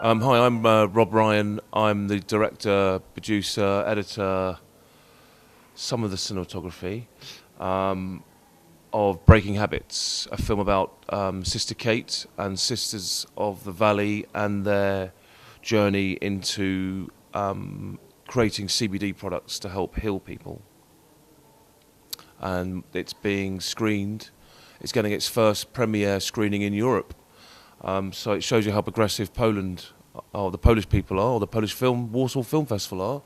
Um, hi, I'm uh, Rob Ryan. I'm the director, producer, editor, some of the cinematography um, of Breaking Habits, a film about um, Sister Kate and Sisters of the Valley and their journey into um, creating CBD products to help heal people. And it's being screened. It's getting its first premiere screening in Europe. Um, so it shows you how progressive Poland, or the Polish people are, or the Polish film Warsaw Film Festival are,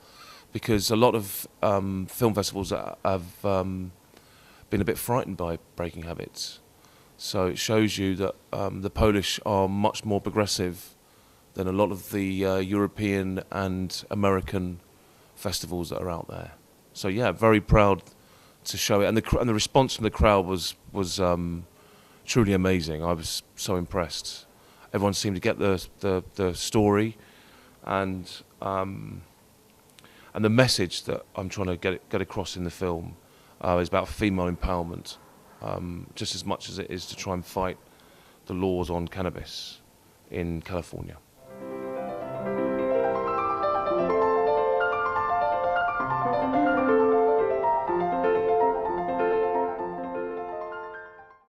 because a lot of um, film festivals have um, been a bit frightened by breaking habits. So it shows you that um, the Polish are much more progressive than a lot of the uh, European and American festivals that are out there. So yeah, very proud to show it, and the and the response from the crowd was was um, truly amazing. I was so impressed. Everyone seemed to get the the, the story, and um, and the message that I'm trying to get get across in the film uh, is about female empowerment, um, just as much as it is to try and fight the laws on cannabis in California.